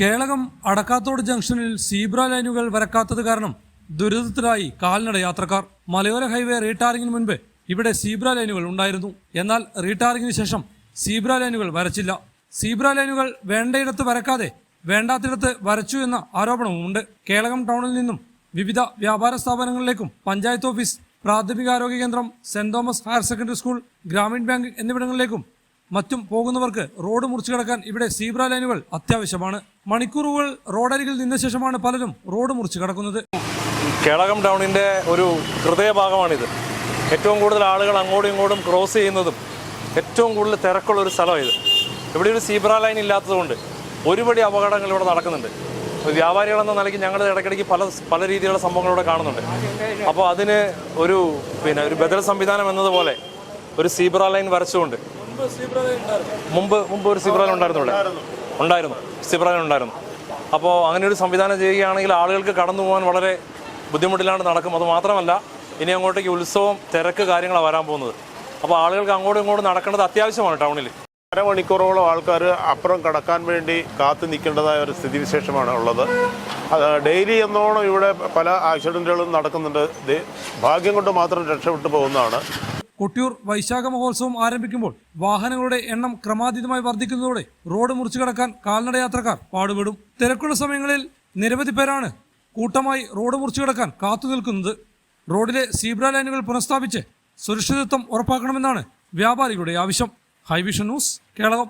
കേളകം അടക്കാത്തോട് ജംഗ്ഷനിൽ സീബ്ര ലൈനുകൾ വരക്കാത്തത് കാരണം ദുരിതത്തിലായി കാൽനട യാത്രക്കാർ. മലയോര ഹൈവേ റീടാറിങ്ങിന് മുൻപ് ഇവിടെ സീബ്ര ലൈനുകൾ ഉണ്ടായിരുന്നു. എന്നാൽ റീടാറിങ്ങിന് ശേഷം സീബ്ര ലൈനുകൾ വരച്ചില്ല. സീബ്ര ലൈനുകൾ വേണ്ടയിടത്ത് വരക്കാതെ വേണ്ടാത്തിടത്ത് വരച്ചു എന്ന ആരോപണവും ഉണ്ട് കേളകം ടൗണിൽ നിന്നും വിവിധ വ്യാപാര സ്ഥാപനങ്ങളിലേക്കും പഞ്ചായത്ത് ഓഫീസ് പ്രാഥമിക ആരോഗ്യ കേന്ദ്രം saint Thomas higher secondary school Grameen bank എന്നിവിടങ്ങളിലേക്കും മറ്റും പോകുന്നവർക്ക് റോഡ് മുറിച്ചു കടക്കാൻ ഇവിടെ സീബ്ര ലൈനുകൾ അത്യാവശ്യമാണ്. മണിക്കൂറുകൾ റോഡരികിൽ നിന്ന ശേഷമാണ് പലരും റോഡ് മുറിച്ച് കടക്കുന്നത്. കേളകം ടൗണിന്റെ ഒരു ഹൃദയഭാഗമാണിത്. ഏറ്റവും കൂടുതൽ ആളുകൾ അങ്ങോട്ടും ഇങ്ങോട്ടും ക്രോസ് ചെയ്യുന്നതും ഏറ്റവും കൂടുതൽ തിരക്കുള്ള ഒരു സ്ഥലമാണ് ഇത് ഇവിടെ ഒരു സീബ്ര ലൈൻ ഇല്ലാത്തതുകൊണ്ട് ഒരുപടി അപകടങ്ങൾ ഇവിടെ നടക്കുന്നുണ്ട്. വ്യാപാരികളെന്ന നിലയ്ക്ക് ഞങ്ങൾ ഇടയ്ക്കിടയ്ക്ക് പല പല രീതിയിലുള്ള സംഭവങ്ങൾ ഇവിടെ കാണുന്നുണ്ട്. അപ്പോൾ അതിന് ഒരു പിന്നെ ഒരു ബദൽ സംവിധാനം എന്നതുപോലെ ഒരു സീബ്ര ലൈൻ വരച്ചുകൊണ്ട് മുമ്പ് മുമ്പ് ഒരു സീബ്ര ലൈൻ ഉണ്ടായിരുന്നു. ഇവിടെ ഉണ്ടായിരുന്നു സീബ്ര ഉണ്ടായിരുന്നു. അപ്പോൾ അങ്ങനെ ഒരു സംവിധാനം ചെയ്യുകയാണെങ്കിൽ ആളുകൾക്ക് കടന്നു പോകാൻ വളരെ ബുദ്ധിമുട്ടിലാണ് നടക്കും. അത് മാത്രമല്ല ഇനി അങ്ങോട്ടേക്ക് ഉത്സവം തിരക്ക് കാര്യങ്ങളാണ് വരാൻ പോകുന്നത്. അപ്പോൾ ആളുകൾക്ക് അങ്ങോട്ടും ഇങ്ങോട്ടും നടക്കേണ്ടത് അത്യാവശ്യമാണ് ടൗണിൽ. അരമണിക്കൂറോളം ആൾക്കാർ അപ്പുറം കടക്കാൻ വേണ്ടി കാത്തു നിൽക്കേണ്ടതായ ഒരു സ്ഥിതിവിശേഷമാണ് ഉള്ളത്. ഡെയിലി എന്നോണം ഇവിടെ പല ആക്സിഡന്റുകളും നടക്കുന്നുണ്ട്. ഭാഗ്യം കൊണ്ട് മാത്രം രക്ഷപ്പെട്ടു പോകുന്നതാണ്. കൊട്ടിയൂർ വൈശാഖ മഹോത്സവം ആരംഭിക്കുമ്പോൾ വാഹനങ്ങളുടെ എണ്ണം ക്രമാതീതമായി വർദ്ധിക്കുന്നതോടെ റോഡ് മുറിച്ചു കടക്കാൻ കാൽനട യാത്രക്കാർ പാടുപെടും. തിരക്കുള്ള സമയങ്ങളിൽ നിരവധി പേരാണ് കൂട്ടമായി റോഡ് മുറിച്ചു കടക്കാൻ കാത്തു നിൽക്കുന്നത്. റോഡിലെ സീബ്ര ലൈനുകൾ പുനഃസ്ഥാപിച്ച് സുരക്ഷിതത്വം ഉറപ്പാക്കണമെന്നാണ് വ്യാപാരികളുടെ ആവശ്യം. ഹൈവിഷൻ ന്യൂസ് കേരളം